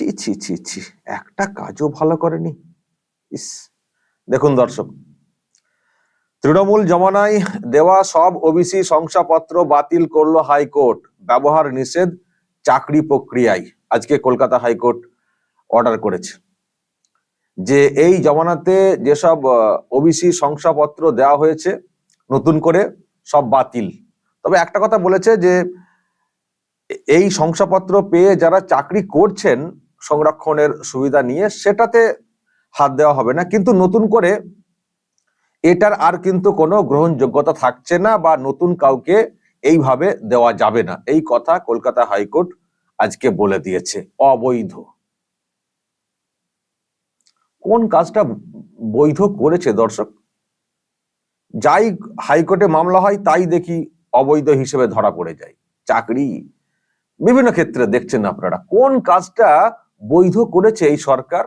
ছি ছি ছি ছি। একটা কাজও ভালো করেনি। ইস। দেখুন দর্শক, তৃণমূল জমানায় দেওয়া সব ওবিসি শংসাপত্র বাতিল করল হাইকোর্ট। ব্যবহার নিষেধ, চাকরি প্রক্রিয়ায়। আজকে কলকাতা হাইকোর্ট অর্ডার করেছে। যে এই জমানাতে যেসব ওবিসি শংসাপত্র দেওয়া হয়েছে, নতুন করে সব বাতিল। তবে একটা কথা বলেছে যে এই শংসাপত্র পেয়ে যারা চাকরি করছেন সংরক্ষণের সুবিধা নিয়ে সেটাতে হাত দেওয়া হবে না। কিন্তু নতুন করে এটার আর কিন্তু কোনো গ্রহণযোগ্যতা থাকছে না বা নতুন কাউকে এইভাবে দেওয়া যাবে না। এই কথা কলকাতা হাইকোর্ট আজকে বলে দিয়েছে, অবৈধ। কোন কাজটা বৈধ করেছে দর্শক? যাই হাইকোর্টে মামলা হয়, তাই দেখি অবৈধ হিসেবে ধরা পড়ে যায়। চাকরি বিভিন্ন ক্ষেত্রে দেখছেন আপনারা। কোন কাজটা বৈধ করেছে এই সরকার।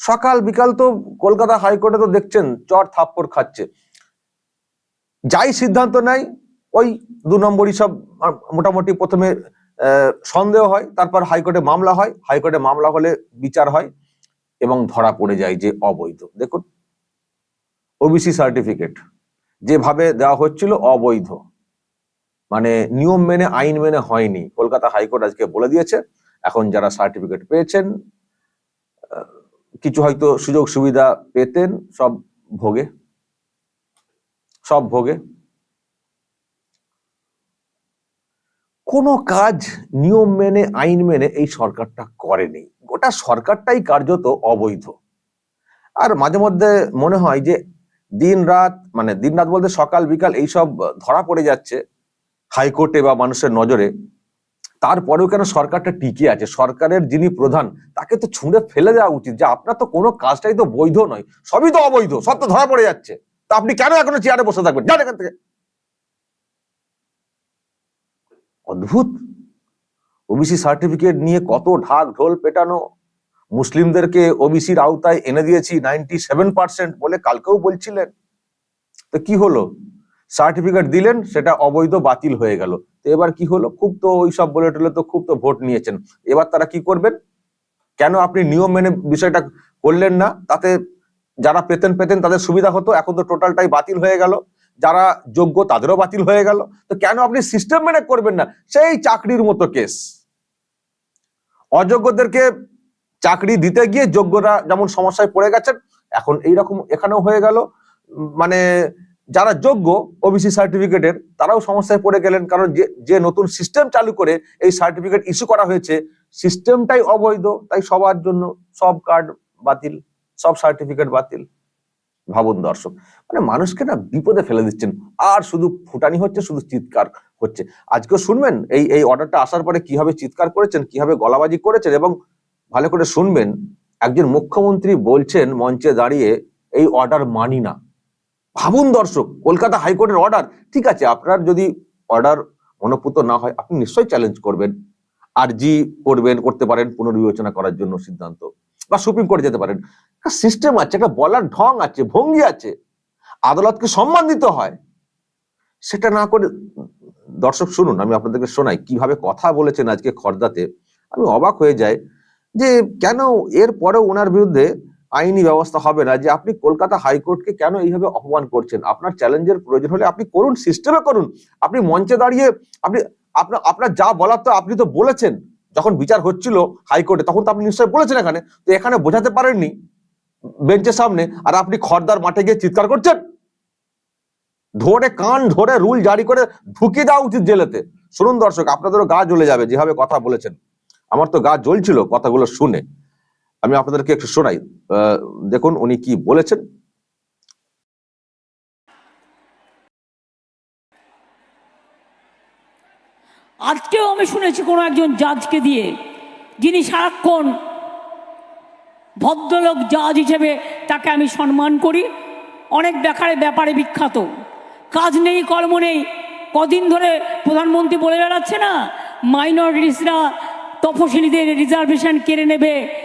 সকাল, বিকাল তো কলকাতা হাইকোর্টে তো দেখছেন, চর থাপ্পড় খাচ্ছে। যাই সিদ্ধান্ত নেয়, ওই দু নম্বরই সব মোটামুটি প্রথমে সন্দেহ হয়, তারপর হাইকোর্টে মামলা হয়। হাইকোর্টে মামলা হলে বিচার হয় এবং ধরা পড়ে যায় যে অবৈধ। দেখুন, ওবিসি সার্টিফিকেট, যেভাবে দেওয়া হচ্ছিল অবৈধ। মানে নিয়ম মেনে, আইন মেনে হয়নি। কলকাতা হাইকোর্ট আজকে বলে দিয়েছে, এখন যারা সার্টিফিকেট পেয়েছেন কিছু হয়তো সুযোগ সুবিধা পেতেন, সব ভোগে। সব ভোগে। কোনো কাজ নিয়ম মেনে, আইন মেনে এই সরকারটা করেনি। গোটা সরকারটাই কার্যত অবৈধ। আর মাঝে মধ্যে মনে হয় যে দিন রাত মানে দিন রাত বলতে সকাল, বিকাল এইসব ধরা পড়ে যাচ্ছে। হাইকোর্টে বা মানুষের নজরে, তারপরেও কেন সরকারটা টিকে আছে? সরকারের যিনি প্রধান, তাকে তো ছুঁড়ে ফেলে দেওয়া উচিত। যে আপনার তো কোনো কাজটাই তো বৈধ নয়। সবই তো অবৈধ, সব তো ধরা পড়ে যাচ্ছে। তা আপনি কেন এখনও চেয়ারে বসে থাকবেন? যান এখান থেকে। অদ্ভুত। ওবিসি সার্টিফিকেট নিয়ে কত ঢাক ঢোল পেটানো। মুসলিমদেরকে ওবিসির আওতায় এনে দিয়েছি নাইনটি সেভেন পার্সেন্ট বলে কালকেও বলছিলেন। তো কি হলো? সার্টিফিকেট দিলেন, সেটা অবৈধ, বাতিল হয়ে গেল। তো এবার কি হলো? খুব তো ওই সব বলে টলে তো খুব তো ভোট নিয়েছেন। এবার তারা কি করবেন? কেন আপনি নিয়ম মেনে বিষয়টা করলেন না? তাতে যারা পেতেন পেতেন, তাদের সুবিধা হতো। এখন তো টোটালটাই বাতিল হয়ে গেল। যারা যোগ্য, তাদেরও বাতিল হয়ে গেল। তো কেন আপনি সিস্টেম মেনে করবেন না? সেই চাকরির মতো কেস অযোগ্যদেরকে চাকরি দিতে গিয়ে যোগ্যরা যেমন সমস্যায় পড়ে গেছেন, এখন এইরকম এখানেও হয়ে গেল। মানে যারা যোগ্য ওবিসি সার্টিফিকেটের তারাও সমস্যায় পড়ে গেলেন কারণ যে যে নতুন সিস্টেম চালু করে এই সার্টিফিকেট ইস্যু করা হয়েছে সিস্টেমটাই অবৈধ, তাই সবার জন্য সব কার্ড বাতিল, সব সার্টিফিকেট বাতিল। ভাবুন দর্শক মানে মানুষকে না বিপদে ফেলে দিচ্ছেন। আর শুধু ফুটানি হচ্ছে, শুধু চিৎকার হচ্ছে। আজকেও শুনবেন, এই এই অর্ডারটা আসার পরে কীভাবে চিৎকার করেছেন, কীভাবে গলাবাজি করেছেন এবং ভালো করে শুনবেন, একজন মুখ্যমন্ত্রী বলছেন মঞ্চে দাঁড়িয়ে এই অর্ডার মানি না। ভাবুন দর্শক, কলকাতা হাইকোর্টের অর্ডার ঠিক আছে, আপনার যদি অর্ডার মনোপুত না হয়, আপনি নিশ্চয়ই চ্যালেঞ্জ করবেন আরজি করবেন, করতে পারেন পুনর্বিবেচনা করার জন্য সিদ্ধান্ত, বা সুপ্রিম কোর্টে যেতে পারেন। একটা সিস্টেম আছে, একটা বলার ঢং আছে, ভঙ্গি আছে, আদালতকে সম্মান দিতে হয়। সেটা না করে, দর্শক শুনুন, আমি আপনাদেরকে শোনাই, কীভাবে কথা বলেছেন আজকে খর্দাতে, আমি অবাক হয়ে যাই যে কেন এর পরেও ওনার বিরুদ্ধে আইনি ব্যবস্থা হবে না, যে আপনি কলকাতা হাইকোর্টকে কেন এইভাবে অপমান করছেন? আপনার চ্যালেঞ্জের প্রয়োজন হলে আপনি করুন সিস্টেমে করুন। আপনি মঞ্চে দাঁড়িয়ে আপনি আপনার আপনার যা বলার তো আপনি তো বলেছেন। যখন বিচার হচ্ছিল হাইকোর্টে, তখন তো আপনি নিশ্চয়ই বলেছেন এখানে। তো এখানে বোঝাতে পারেননি বেঞ্চের সামনে, আর আপনি খড়দার মাঠে গিয়ে চিৎকার করছেন? ধরে কান ধরে রুল জারি করে ঢুকিয়ে দেওয়া উচিত জেলেতে। শুনুন দর্শক, আপনাদেরও গা জ্বলে যাবে যেভাবে কথা বলেছেন। আমার তো গা জ্বলছিল কথাগুলো শুনে। আমি আপনাদেরকে একটু শোনাই। দেখুন উনি কি বলেছেন। আজকেও আমি শুনেছি কোনো একজন জাজকে দিয়ে, যিনি সারাক্ষণ ভদ্রলোক জাজ হিসেবে তাকে আমি সম্মান করি। অনেক ব্যাপারে ব্যাপারে বিখ্যাত। কাজ নেই, কর্ম নেই। কদিন ধরে প্রধানমন্ত্রী বলে বেড়াচ্ছে না, মাইনরিটিসরা তফসিলিদের রিজার্ভেশন কেড়ে নেবে।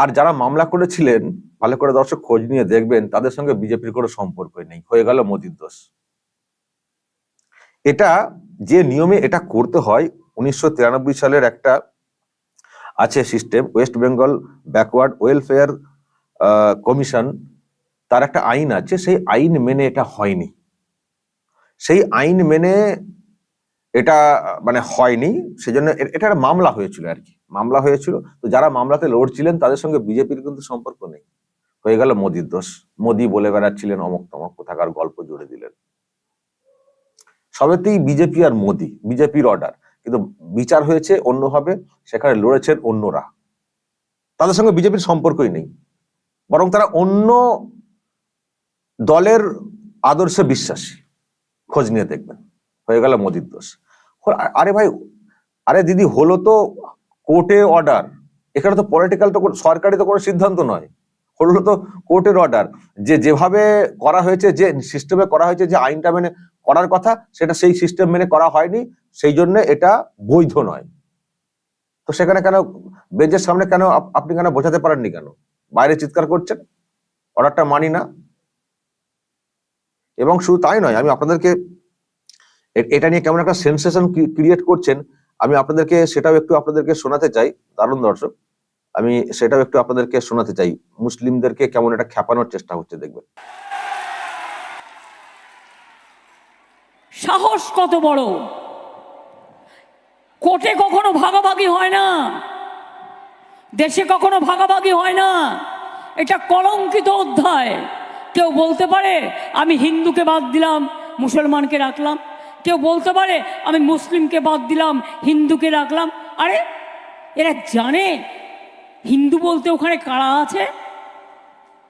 আর যারা মামলা করেছিলেন, ভালো করে দর্শক খোঁজ নিয়ে দেখবেন, তাদের সঙ্গে বিজেপির কোনো সম্পর্কই নেই। হয়ে গেল মোদির দোষ। এটা যে নিয়মে এটা করতে হয়, উনিশশো তিরানব্বই সালের একটা আছে system West Bengal backward welfare commission তার একটা আইন আছে, সেই আইন মেনে এটা হয়নি। সেই আইন মেনে এটা মানে হয়নি, সেজন্য এটা একটা মামলা হয়েছিল আর কি। মামলা হয়েছিল। তো যারা মামলাতে লড়ছিলেন, তাদের সঙ্গে বিজেপির কিন্তু সম্পর্ক নেই। হয়ে গেল মোদির দোষ। মোদি বলে বেড়াচ্ছিলেন, অমক তমক, কোথাকার গল্প জুড়ে দিলেন। সবেতেই বিজেপি আর মোদি, বিজেপির অর্ডার কিন্তু বিচার হয়েছে অন্যভাবে সেখানে লড়েছেন অন্যরা। তাদের সঙ্গে বিজেপির সম্পর্কই নেই। বরং তারা অন্য দলের আদর্শে বিশ্বাসী। খোঁজ নিয়ে দেখবেন। হয়ে গেল মোদির দোষ। আরে ভাই, আরে দিদি, হলো তো কোর্টে অর্ডার এখানে তো পলিটিক্যাল তো সরকারি তো কোনো সিদ্ধান্ত নয়। হলো তো কোর্টের অর্ডার যে যেভাবে করা হয়েছে, যে সিস্টেমে করা হয়েছে, যে আইনটা মেনে করার কথা, সেটা সেই সিস্টেম মেনে করা হয়নি। সেই জন্য এটা বৈধ নয়। তো সেখানে কেন, বেঞ্চের সামনে কেন আপ- আপনি কেন বোঝাতে পারেননি কেন? বাইরে চিৎকার করছেন? অর্ডারটা মানি না? এবং শুধু তাই নয়, আমি আপনাদেরকে এটা নিয়ে কেমন একটা সেন্সেশন ক্রিয়েট করছেন আমি আপনাদেরকে সেটাও একটু আপনাদেরকে শোনাতে চাই, দারুণ দর্শক। আমি সেটাও একটু আপনাদেরকে শোনাতে চাই, মুসলিমদেরকে কেমন একটা খ্যাপানোর চেষ্টা হচ্ছে দেখবেন। সাহস কত বড়? কোটে কখনো ভাগাভাগি হয় না? দেশে কখনো ভাগাভাগি হয় না? এটা কলঙ্কিত অধ্যায়। কেউ বলতে পারে, আমি হিন্দুকে বাদ দিলাম, মুসলমানকে রাখলাম। কেউ বলতে পারে, আমি মুসলিমকে বাদ দিলাম, হিন্দুকে রাখলাম। আরে, এরা জানে, হিন্দু বলতে ওখানে কারা আছে?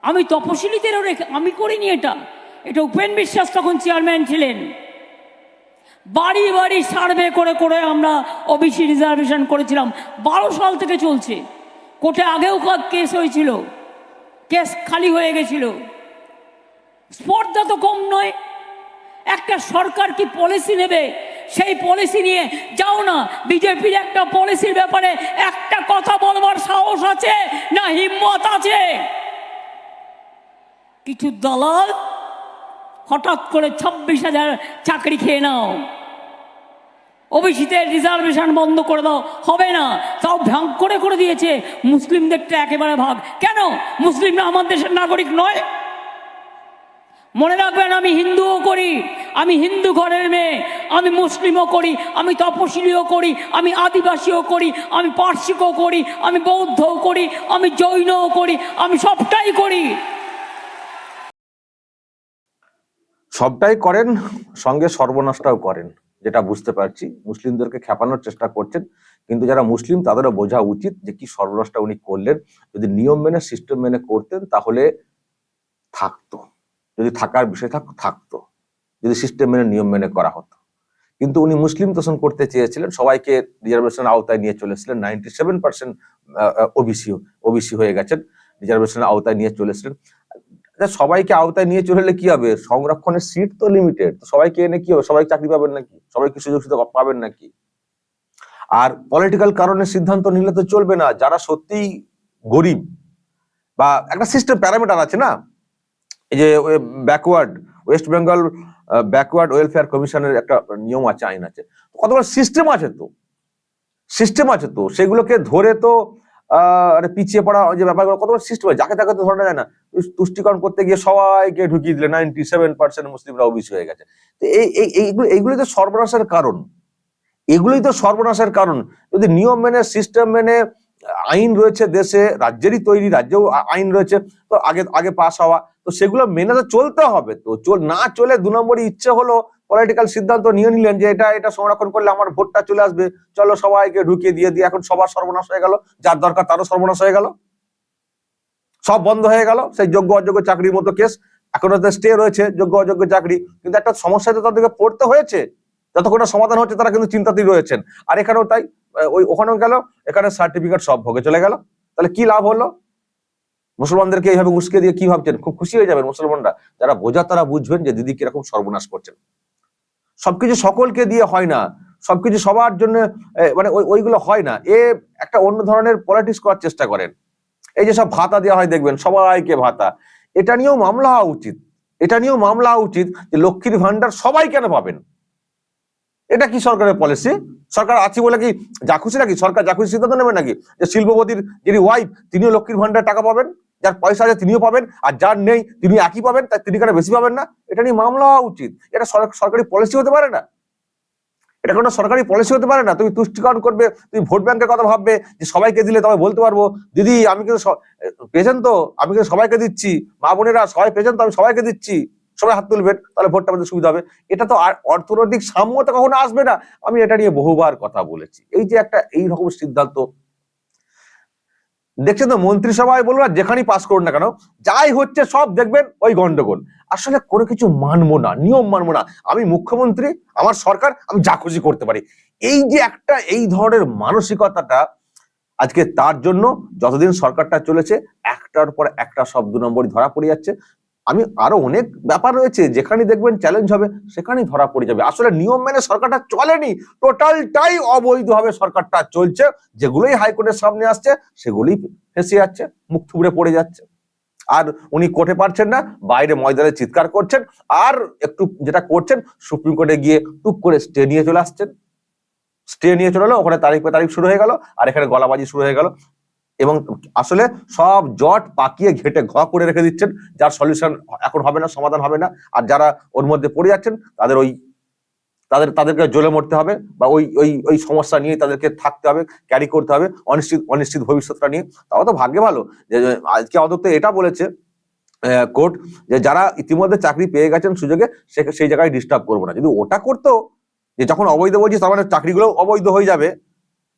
আমি তপশিলীদেরও রেখে আমি করিনি এটা। এটা উপেন বিশ্বাস তখন চেয়ারম্যান ছিলেন। বাড়ি বাড়ি সার্ভে করে করে আমরা ওবিসি রিজার্ভেশন করেছিলাম। বারো সাল থেকে চলছে। কোর্টে আগেও কেস হয়েছিল। কেস খালি হয়ে গেছিল। স্পর্ধা তো কম নয়। একটা সরকার কি পলিসি নেবে? সেই পলিসি নিয়ে যাও না। বিজেপির একটা পলিসির ব্যাপারে একটা কথা বলবার সাহস আছে না হিম্মত আছে? কিছু দলাল হঠাৎ করে ছাব্বিশ হাজার চাকরি খেয়ে নাও। ওবিসিতে রিজার্ভেশন বন্ধ করে দাও। হবে না। তাও ভাগ করে করে দিয়েছে। মুসলিমদেরটা একেবারে ভাগ। কেন? মুসলিমরা আমার দেশের নাগরিক নয়। মনে রাখবেন আমি হিন্দুও করি। আমি হিন্দু ঘরের মেয়ে, আমি মুসলিমও করি, আমি তপশিলীও করি, আমি আদিবাসীও করি, আমি পার্সিকও করি, আমি বৌদ্ধও করি, আমি জৈনও করি, আমি সবটাই করি। সবটাই করেন, সঙ্গে সর্বনাশটাও করেন, যেটা বুঝতে পারছি। মুসলিমদেরকে খেপানোর চেষ্টা করছেন, কিন্তু যারা মুসলিম, তাদেরও বোঝা উচিত যে কি সর্বনাশটা উনি করলেন। যদি নিয়ম মেনে, সিস্টেম মেনে করতেন, তাহলে থাকতো। যদি থাকার বিষয় থাকতো থাকতো। যদি সিস্টেম মেনে, নিয়ম মেনে করা হতো। কিন্তু উনি মুসলিম তোষণ করতে চেয়েছিলেন, সবাইকে রিজার্ভেশন আওতায় নিয়ে চলেছিলেন। Ninety seven percent OBC OBC হয়ে গেছেন রিজার্ভেশনের আওতায় নিয়ে চলেছিলেন। সবাইকে আওতায় নিয়ে চলে কি হবে? সংরক্ষণের সিট তো লিমিটেড সবাইকে এনে কি হবে? সবাই চাকরি পাবেন নাকি? সবাই কি সুযোগ সুবিধা পাবেন নাকি? আর পলিটিক্যাল কারণে সিদ্ধান্ত নিলে তো চলবে না। যারা সত্যিই গরিব বা একটা সিস্টেম প্যারামিটার আছে না? এই যে backward West Bengal backward welfare কমিশনের একটা নিয়ম আছে, আইন আছে। কতগুলো সিস্টেম আছে তো? সিস্টেম আছে তো। সেগুলোকে ধরে তো পিছিয়ে পড়া যে ব্যাপারগুলো কত সিস্টেম যাকে তাকে তো ধরা যায় না। তুষ- তুষ্টিকরণ করতে গিয়ে সবাইকে ঢুকিয়ে দিলে নাইনটি সেভেন পার্সেন্ট মুসলিমরা ওবিসি হয়ে গেছে। তো এই, এই- এইগুলো তো সর্বনাশের কারণ। এগুলোই তো সর্বনাশের কারণ। যদি নিয়ম মেনে সিস্টেম মেনে আইন রয়েছে দেশে, রাজ্যেরই তৈরি, রাজ্যেও আইন রয়েছে, তো আগে আগে পাস হওয়া। তো সেগুলো মেনে তো চলতে হবে তো না চলে দু নম্বরই ইচ্ছে হলো পলিটিক্যাল সিদ্ধান্ত নিয়ে নিলেন যে এটা এটা সংরক্ষণ করলে আমার ভোটটা চলে আসবে। চলো সবাইকে ঢুকিয়ে দিয়ে দিয়ে এখন সবার সর্বনাশ হয়ে গেল, যার দরকার তারও সর্বনাশ হয়ে গেল। সব বন্ধ হয়ে গেল, সেই যোগ্য অযোগ্য চাকরির মতো কেস। এখন স্টে রয়েছে যোগ্য অযোগ্য চাকরি, কিন্তু একটা সমস্যায় তো তাদেরকে পড়তে হয়েছে। যতক্ষণ সমাধান হচ্ছে তারা কিন্তু চিন্তাতেই রয়েছেন। আর এখানেও তাই ওই ওখানেও গেল, এখানে সার্টিফিকেট সব ভোগে চলে গেল। তাহলে কি লাভ হলো? মুসলমানদেরকে এইভাবে উস্কে দিয়ে কি ভাবছেন? খুব খুশি হয়ে যাবেন মুসলমানরা। যারা বোঝা, তারা বুঝবেন যে দিদি কীরকম সর্বনাশ করছেন। সবকিছু সকলকে দিয়ে হয় না। সবকিছু সবার জন্য মানে ওই- ওইগুলো হয় না। এ একটা অন্য ধরনের পলিটিক্স করার চেষ্টা করেন। এই যে সব ভাতা দেওয়া হয়, দেখবেন সবাইকে ভাতা। এটা নিয়েও মামলা হওয়া উচিত। এটা নিয়েও মামলা হওয়া উচিত যে লক্ষ্মীর ভান্ডার সবাই কেন পাবেন? এটা কি সরকারের পলিসি সরকার আছে বলে কি যা খুশি নাকি? সরকার যা খুশি সিদ্ধান্ত নেবে নাকি? যে শিল্পপতির যিনি ওয়াইফ তিনিও লক্ষ্মীর ভান্ডার টাকা পাবেন, যার পয়সা আছে তিনিও পাবেন, আর যার নেই তিনি একই পাবেন, তাই তিনি কেন বেশি পাবেন না। এটা নিয়ে মামলা হওয়া উচিত। এটা সরকারি পলিসি হতে পারে না? এটা কোনো সরকারি পলিসি হতে পারে না? তুমি তুষ্টিকরণ করবে, তুমি ভোট ব্যাংকের কথা ভাববে, যে সবাইকে দিলে তবে বলতে পারব, দিদি, আমি কিন্তু পেয়েছেন তো, আমি কিন্তু সবাইকে দিচ্ছি, মা বোনেরা সবাই পেয়েছেন তো, আমি সবাইকে দিচ্ছি। সবাই হাত তুলবেন, তাহলে ভোটটা আমাদের সুবিধা হবে। এটা তো আর অর্থনৈতিক সাম্যতা কখনো আসবে না। আমি এটা নিয়ে বহুবার কথা বলেছি। এই যে একটা এই রকম সিদ্ধান্ত, দেখছেন তো মন্ত্রিসভায় বলব আর যেখানেই পাস করুন না কেন, যাই হচ্ছে সব দেখবেন ওই গন্ডগোল। আসলে কোনো কিছু মানবো না, নিয়ম মানবো না। আমি মুখ্যমন্ত্রী, আমার সরকার, আমি যা খুশি করতে পারি। এই যে একটা এই ধরনের মানসিকতাটা আজকে তার জন্য যতদিন সরকারটা চলেছে, একটার পর একটা সব দু নম্বরই ধরা পড়ে যাচ্ছে। আমি আরও অনেক ব্যাপার রয়েছে যেখানে দেখবেন চ্যালেঞ্জ হবে, সেখানেই ধরা পড়ে যাবে। আসলে নিয়ম মেনে সরকারটা চলেনি টোটালটাই অবৈধভাবে সরকারটা চলছে, যেগুলোই হাইকোর্টের সামনে আসছে, সেগুলোই ফেসে যাচ্ছে, মুখ থুবড়ে পড়ে যাচ্ছে। আর উনি কোর্টে পারছেন না, বাইরে ময়দানে চিৎকার করছেন, আর একটু যেটা করছেন, সুপ্রিম কোর্টে গিয়ে টুক করে স্টে নিয়ে চলে আসছেন। স্টে নিয়ে চলে ওখানে তারিখ পে তারিখ শুরু হয়ে গেল, আর এখানে গলাবাজি শুরু হয়ে গেল। এবং আসলে সব জট পাকিয়ে ঘেটে ঘ করে রেখে দিচ্ছেন, যার সলিউশন এখন হবে না, সমাধান হবে না। আর যারা ওর মধ্যে পড়ে যাচ্ছেন, তাদের ওই, তাদের, তাদেরকে জ্বলে মরতে হবে বা ওই ওই ওই সমস্যা নিয়ে তাদেরকে থাকতে হবে ক্যারি করতে হবে, অনিশ্চিত অনিশ্চিত ভবিষ্যৎটা নিয়ে। তাও তো ভাগ্যে ভালো। যে আজকে অন্তত এটা বলেছে কোর্ট, যে যারা ইতিমধ্যে চাকরি পেয়ে গেছেন সুযোগে সেই জায়গায় ডিস্টার্ব করব না। যদি ওটা করতো, যে যখন অবৈধ বলছি তার মানে চাকরিগুলো অবৈধ হয়ে যাবে।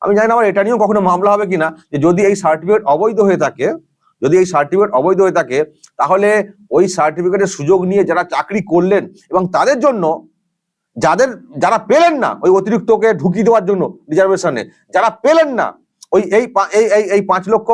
আমি জানি না আমার এটা নিয়েও কখনো মামলা হবে কিনা, যে যদি এই সার্টিফিকেট অবৈধ হয়ে থাকে, যদি এই সার্টিফিকেট অবৈধ হয়ে থাকে, তাহলে ওই সার্টিফিকেটের সুযোগ নিয়ে যারা চাকরি করলেন এবং তাদের জন্য যাদের, যারা পেলেন না ওই অতিরিক্তকে ঢুকিয়ে দেওয়ার জন্য রিজার্ভেশনে যারা পেলেন না, ওই এই এই এই পাঁচ লক্ষ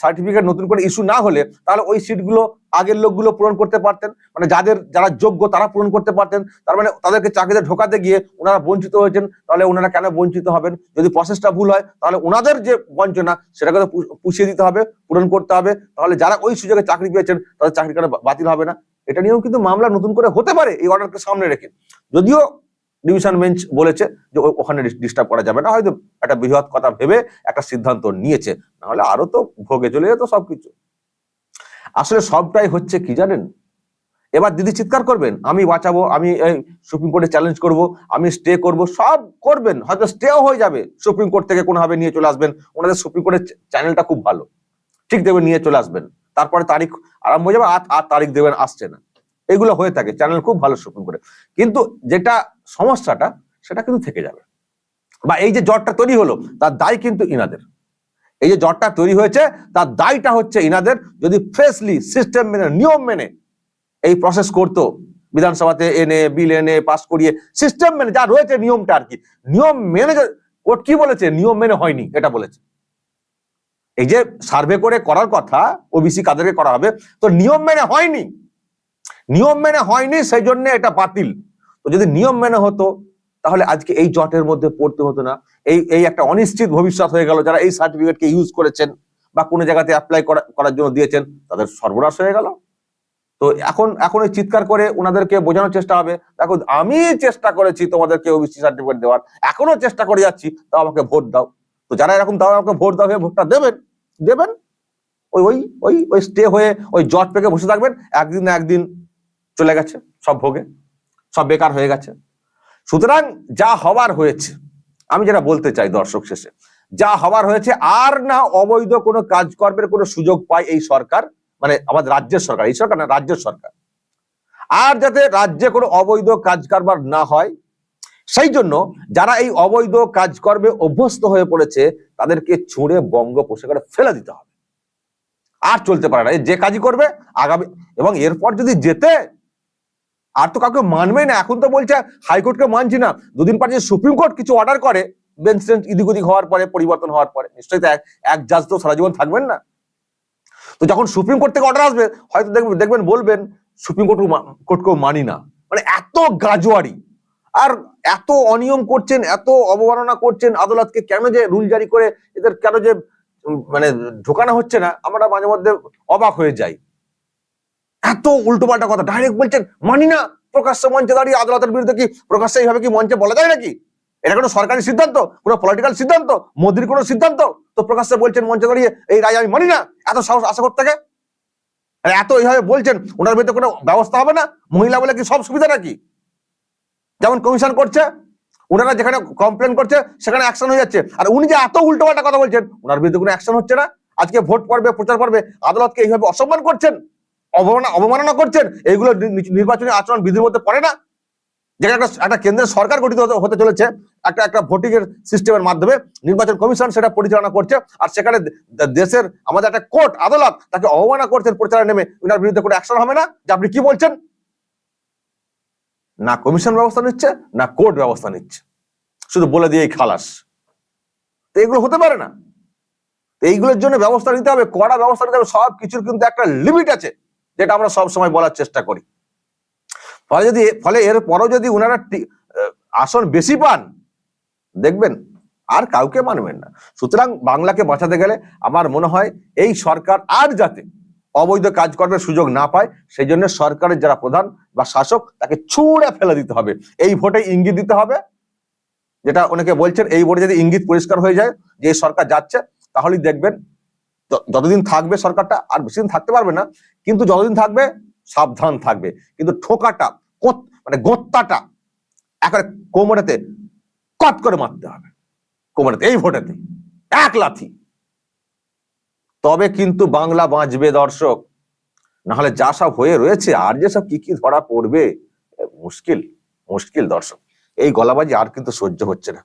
সার্টিফিকেট নতুন করে ইস্যু না হলে তাহলে ওই সিটগুলো আগের লোকগুলো পূরণ করতে পারতেন। মানে যাদের, যারা যোগ্য তারা পূরণ করতে পারতেন। তার মানে তাদেরকে চাকরিতে ঢোকাতে গিয়ে ওনারা বঞ্চিত হয়েছেন, তাহলে ওনারা কেন বঞ্চিত হবেন? যদি প্রসেসটা ভুল হয়, তাহলে ওনাদের যে বঞ্চনা সেটাকে তো পুষিয়ে দিতে হবে, পূরণ করতে হবে। তাহলে যারা ওই সুযোগে চাকরি পেয়েছেন, তাদের চাকরি কেন বাতিল হবে না। এটা নিয়েও কিন্তু মামলা নতুন করে হতে পারে, এই অর্ডারকে সামনে রেখে। যদিও ডিভিশন বেঞ্চ বলেছে যে ওখানে ডিস্টার্ব করা যাবে না, হয়তো একটা বৃহৎ কথা ভেবে একটা সিদ্ধান্ত নিয়েছে। নাহলে আরও তো ভোগে চলে যেত সবকিছু। আসলে সবটাই হচ্ছে কি জানেন? এবার দিদি চিৎকার করবেন, আমি বাঁচাবো, আমি সুপ্রিম কোর্টে চ্যালেঞ্জ করব, আমি স্টে করব, সব করবেন, হয়তো স্টেও হয়ে যাবে। সুপ্রিম কোর্ট থেকে কোনোভাবে নিয়ে চলে আসবেন, ওনাদের সুপ্রিম কোর্টের চ্যানেলটা খুব ভালো। ঠিক দেবেন নিয়ে চলে আসবেন, তারপরে তারিখ আরম্ভ হয়ে যাবে, আর আর তারিখ দেবেন আসছে না। এগুলো হয়ে থাকে চ্যানেল খুব ভালো সুপ্রিম কোর্টে। কিন্তু যেটা সমস্যাটা সেটা কিন্তু থেকে যাবে। বা এই যে জ্বরটা তৈরি হলো, তার দায় কিন্তু ইনাদের। এই যে জ্বরটা তৈরি হয়েছে, তার দায়টা হচ্ছে ইনাদের। যদি ফ্রেশলি সিস্টেম মেনে, নিয়ম মেনে এই প্রসেস করতো, বিধানসভাতে এনে, বিল এনে, পাস করিয়ে, সিস্টেম মেনে যা রয়েছে নিয়মটা আর কি, নিয়ম মেনে কোর্ট কি বলেছে? নিয়ম মেনে হয়নি, এটা বলেছে। এই যে সার্ভে করে করার কথা, ওবিসি কাদেরকে করা হবে, তো নিয়ম মেনে হয়নি। নিয়ম মেনে হয়নি, সেই জন্য এটা বাতিল। তো যদি নিয়ম মেনে হতো, তাহলে আজকে এই জটের মধ্যে পড়তে হতো না। এই এই একটা অনিশ্চিত ভবিষ্যৎ হয়ে গেল যারা এই সার্টিফিকেটকে ইউজ করেছেন বা কোনো জায়গাতে অ্যাপ্লাই করার জন্য দিয়েছেন, তাদের সর্বনাশ হয়ে গেল। তো এখন এখন ওই চিৎকার করে ওনাদেরকে বোঝানোর চেষ্টা হবে, দেখো আমি চেষ্টা করেছি তোমাদেরকে ওবিসি সার্টিফিকেট দেওয়ার, এখনও চেষ্টা করে যাচ্ছি, তাও আমাকে ভোট দাও। তো যারা এরকম তাও আমাকে ভোট দাও ভোটটা দেবেন দেবেন। ওই ওই ওই ওই স্টে হয়ে, ওই জট পেকে বসে থাকবেন, একদিন না একদিন চলে গেছে, সব ভোগে। সব বেকার হয়ে গেছে। সুতরাং যা হবার হয়েছে, আমি যেটা বলতে চাই দর্শক শেষে, যা হবার হয়েছে, আর না অবৈধ কোনো কাজকর্মের কোনো সুযোগ পায় এই সরকার মানে আমাদের রাজ্যের সরকার, এই সরকার না, রাজ্যের সরকার। আর যাতে রাজ্যে কোনো অবৈধ কাজ কারবার না হয়, সেই জন্য যারা এই অবৈধ কাজকর্মে অভ্যস্ত হয়ে পড়েছে, তাদেরকে ছুঁড়ে বঙ্গোপসাগরে ফেলে দিতে হবে। আর চলতে পারে না যে কাজই করবে, আগামী, এবং এরপর যদি যেতে আর তো কাউকে মানবেই না, এখন তো বলছে হাইকোর্টকে মানছি না। দুদিন পর যে সুপ্রিম কোর্ট কিছু অর্ডার করে, বেঞ্চ ইদিক উদিক হওয়ার পরে, পরিবর্তন হওয়ার পরে, নিশ্চয়ই এক জাজ তো সারা জীবন থাকবেন না। তো যখন সুপ্রিম কোর্ট থেকে অর্ডার আসবে, হয়তো দেখবেন দেখবেন বলবেন, সুপ্রিম কোর্ট কোর্টকেও মানি না। মানে এত গাজোয়ারি, আর এত অনিয়ম করছেন, এত অবমাননা করছেন, আদালতকে কেন যে রুল জারি করে এদের কেন যে মানে ঢোকানো হচ্ছে না, আমরা মাঝে মধ্যে অবাক হয়ে যাই। এত উল্টোপাল্টা কথা। ডাইরেক্ট বলছেন, মানি না, প্রকাশ্য মঞ্চে দাঁড়িয়ে আদালতের বিরুদ্ধে কি প্রকাশ্যে এইভাবে কি মঞ্চে বলা যায় নাকি? এটা কোনো সরকারি সিদ্ধান্ত, কোনো পলিটিক্যাল সিদ্ধান্ত, মোদির কোনো সিদ্ধান্ত? তো প্রকাশ্যে বলছেন মঞ্চে দাঁড়িয়ে, এই রায় আমি মানি না, এত সাহস আশা করতে থাকে এত এইভাবে বলছেন, ওনার বিরুদ্ধে কোনো ব্যবস্থা হবে না? মহিলা বলে কি সব সুবিধা নাকি? যেমন কমিশন করছে, ওনারা যেখানে কমপ্লেন করছে, সেখানে অ্যাকশন হয়ে যাচ্ছে। আর উনি যে এত উল্টোপাল্টা কথা বলছেন, ওনার বিরুদ্ধে কোনো অ্যাকশন হচ্ছে না? আজকে ভোট পর্বে, প্রচার পর্বে আদালতকে এইভাবে অসম্মান করছেন? অবমাননা অবমাননা করছেন এইগুলো নির্বাচনী আচরণ বিধির মধ্যে পড়ে না। যেখানে একটা একটা কেন্দ্রের সরকার গঠিত হতে- চলেছে, একটা একটা ভোটিং এর সিস্টেমের মাধ্যমে নির্বাচন কমিশন সেটা পরিচালনা করছে, আর সেখানে দেশের আমাদের একটা কোর্ট, আদালত তাকে অবমাননা করছেন পরিচালনা নেমে ওনার বিরুদ্ধে কোনো অ্যাকশন হবে না। যে আপনি কি বলছেন? না কমিশন ব্যবস্থা নিচ্ছে, না কোর্ট ব্যবস্থা নিচ্ছে। শুধু বলে দিয়েই খালাস। তো এগুলো হতে পারে না। এইগুলোর জন্য ব্যবস্থা নিতে হবে, কড়া ব্যবস্থা নিতে হবে সব কিছুর কিন্তু একটা লিমিট আছে। যেটা আমরা সব সময় বলার চেষ্টা করি। ফলে যদি, ফলে এর পরও যদি ওনারা আসন বেশি পান, দেখবেন আর কাউকে মানবেন না। সুতরাং বাংলাকে বাঁচাতে গেলে আমার মনে হয় এই সরকার আর যাতে অবৈধ কাজকর্মের সুযোগ না পায় সেই জন্য সরকারের যারা প্রধান বা শাসক, তাকে ছুঁড়ে ফেলে দিতে হবে। এই ভোটে ইঙ্গিত দিতে হবে। যেটা অনেকে বলছেন, এই ভোটে যদি ইঙ্গিত পরিষ্কার হয়ে যায়, যে সরকার যাচ্ছে, তাহলেই দেখবেন যতদিন থাকবে সরকারটা, আর বেশি দিন থাকতে পারবে না, কিন্তু যতদিন থাকবে সাবধান থাকবে। কিন্তু ঠোকাটা মানে গোত্তাটা একেবারে কোমরেতে কট করে মারতে হবে। কোমরেতে, এই ভোটেতে। এক লাথি। তবে কিন্তু বাংলা বাঁচবে দর্শক। নাহলে যা সব হয়ে রয়েছে, আর যে সব কি কি ধরা পড়বে মুশকিল মুশকিল দর্শক। এই গলাবাজি আর কিন্তু সহ্য হচ্ছে না।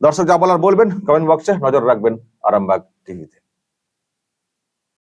দর্শক যা বলার বলবেন কমেন্ট বক্সে নজর রাখবেন আরামবাগ টিভিতে